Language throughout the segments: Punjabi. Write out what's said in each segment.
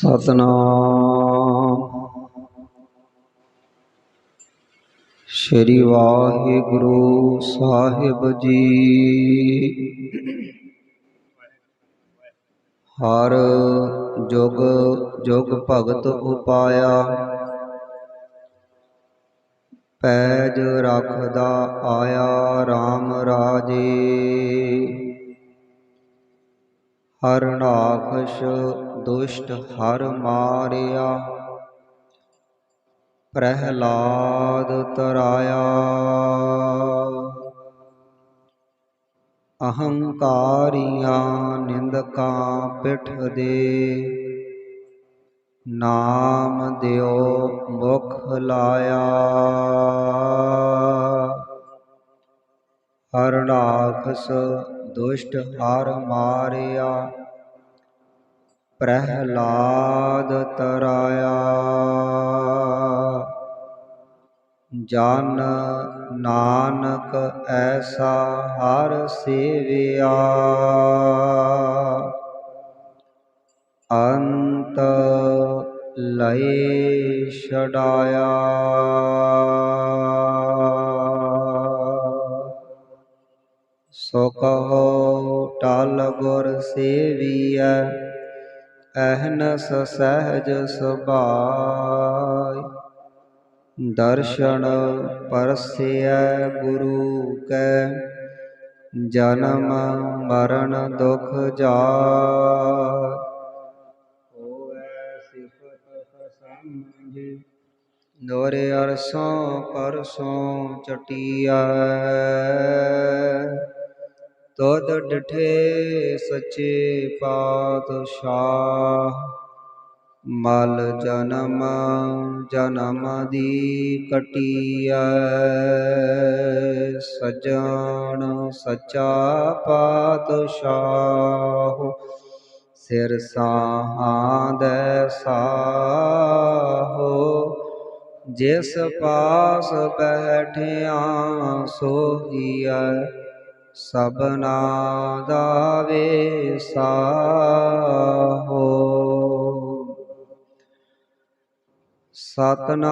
ਸਤਨਾਮ। ਸ਼੍ਰੀ ਵਾਹਿਗੁਰੂ ਸਾਹਿਬ ਜੀ। ਹਰ ਜੁਗ ਜੁਗ ਭਗਤ ਉਪਾਇਆ। ਪੈਜ ਰੱਖਦਾ ਆਇਆ RAM ਰਾਜੇ। ਹਰਨਾਖਸ਼ ਦੁਸ਼ਟ ਹਰ ਮਾਰਿਆ, ਪ੍ਰਹਿਲਾਦ ਤਰਾਇਆ। ਅਹੰਕਾਰੀਆਂ ਨਿੰਦਕਾਂ ਪਿਠ ਦੇ, ਨਾਮ ਦਿਓ ਮੁਖ ਲਾਇਆ। ਹਰ ਨਾਖਸ ਦੁਸ਼ਟ ਹਰ ਮਾਰਿਆ ਪ੍ਰਹਿਲਾਦ ਤਰਾਇਆ। ਜਨ ਨਾਨਕ ਐਸਾ ਹਰ ਸੇਵਿਆ। ਅੰਤ ਲਏ ਛਡਾਇਆ। ਸੋ ਕਹੋ ਟਲ ਗੁਰ ਸੇਵੀਐ। ਅਹਨਸ ਸਹਿਜ ਸੁਭਾਇ। ਦਰਸ਼ਨ ਪਰਸਿਐ ਗੁਰੂ ਕੈ, ਜਨਮ ਮਰਨ ਦੁਖ ਜਾਇ। ਹੋਵੈ ਸਿਫਤ ਸਮਝੀ ਦੋਰੇ ਅਰਸੋਂ ਪਰਸੋਂ ਚਟਿਆ ਤੋਦ ਡਠੇ ਸੱਚੇ ਪਾਤਸ਼ਾਹ। ਮਲ ਜਨਮ ਜਨਮ ਦੀ ਕਟਿਐ। ਸਜਣ ਸੱਚਾ ਪਾਤਸ਼ਾਹ। ਸਿਰ ਸਾਹਾਂ ਦੇ ਸਾਹੋ। ਜਿਸ ਪਾਸ ਬੈਠਿਆ ਸੋਹੀਐ। ਸਬਨਾ ਦਾ ਵੇਸਾਹੋ ਸਤਨਾਮ।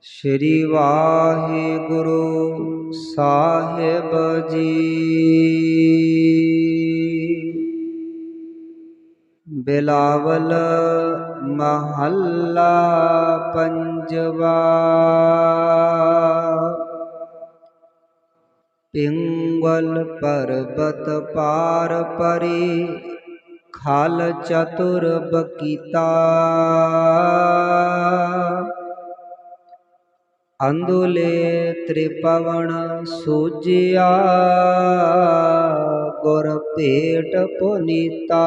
ਸ਼੍ਰੀ ਵਾਹਿਗੁਰੂ ਸਾਹਿਬ ਜੀ। ਬਿਲਾਵਲ ਮਹੱਲਾ ਪੰਜਵਾ। ਪਿੰਗਲ ਪਰਬਤ ਪਾਰ ਪਰੀ, ਖਾਲ ਚਤੁਰ ਬਕੀਤਾ ਅੰਦੁਲੇ ਤ੍ਰਿਪਵਨ ਸੂਜਿਆ, ਗੁਰ ਭੇਟ ਪੁਨੀਤਾ।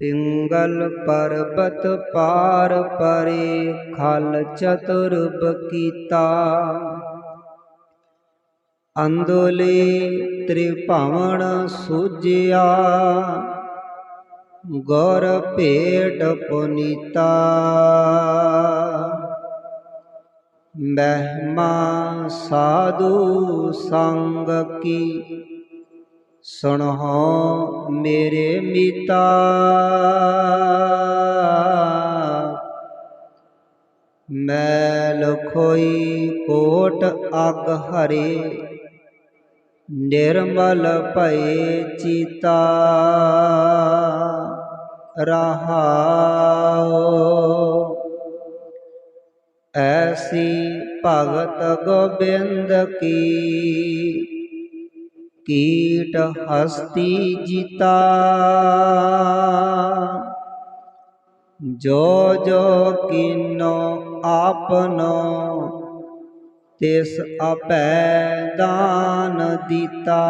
ਪਿੰਗਲ ਪਰਬਤ ਪਾਰ ਪਰੇ, ਖਲ ਚਤੁਰਬ ਕੀਤਾ। ਅੰਦੋਲੇ ਤ੍ਰਿਭਵਨ ਸੂਜਿਆ, ਗੌਰ ਭੇਟ ਪੁਨੀਤਾ। ਮਹਿਮਾ ਸਾਧੂ ਸੰਗ ਕੀ ਸੁਣੋ ਮੇਰੇ ਮੀਤਾ। ਮੈਲ ਲਖੋਈ ਕੋਟ ਅਗ ਹਰੇ, ਨਿਰਮਲ ਭਏ ਚੀਤਾ। ਰਹਾਉ। ਐਸੀ ਭਗਤ ਗੋਬਿੰਦ ਕੀ ਕੀਟ ਹਸਤੀ ਜੀਤਾ। ਜੋ ਜੋ ਕੀਨੋ ਆਪਨੋ, ਤਿਸ ਆਪੈ ਦਾਨ ਦਿੱਤਾ।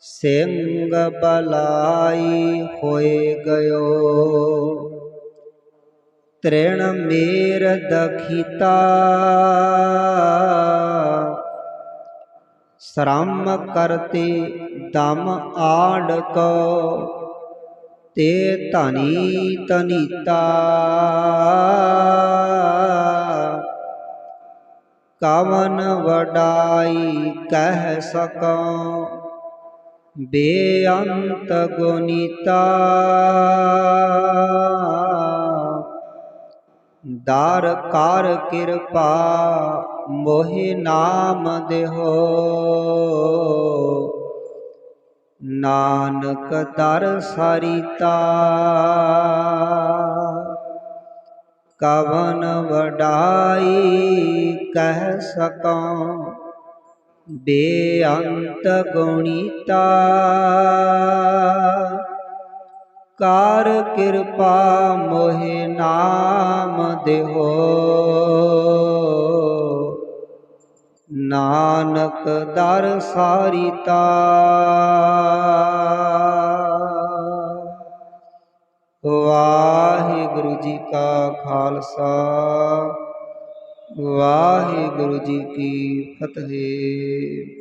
ਸਿੰਘ ਬਲਾਈ ਹੋਏ ਗਇਓ, ਤ੍ਰਿਣ ਮੇਰ ਦਖਿਤਾ। ਸ਼ਰਮ ਕਰਤੇ ਦਮ ਆੜ ਕੋ, ਤੇ ਧਨੀ ਤਨੀਤਾ ਕਵਨ ਵਡਾਈ ਕਹਿ ਸਕਉ, ਬੇਅੰਤ ਗੁਨੀਤਾ। ਦਾਰ ਕਰ ਕਿਰਪਾ ਮੋਹਿ ਨਾਮ ਦੇਹੋ। ਨਾਨਕ ਦਰ ਸਰਿਤਾ। ਕਵਨ ਵਡਾਈ ਕਹਿ ਸਕਉ, ਬੇਅੰਤ ਗੁਣੀਤਾ। ਕਰ ਕਿਰਪਾ ਮੋਹਿ ਨਾਮ ਦੇਹੋ। ਨਾਨਕ ਦਰ ਸਾਰੀਤਾ। ਵਾਹਿਗੁਰੂ ਜੀ ਕਾ ਖਾਲਸਾ ਵਾਹਿਗੁਰੂ ਜੀ ਕੀ ਫਤਿਹ।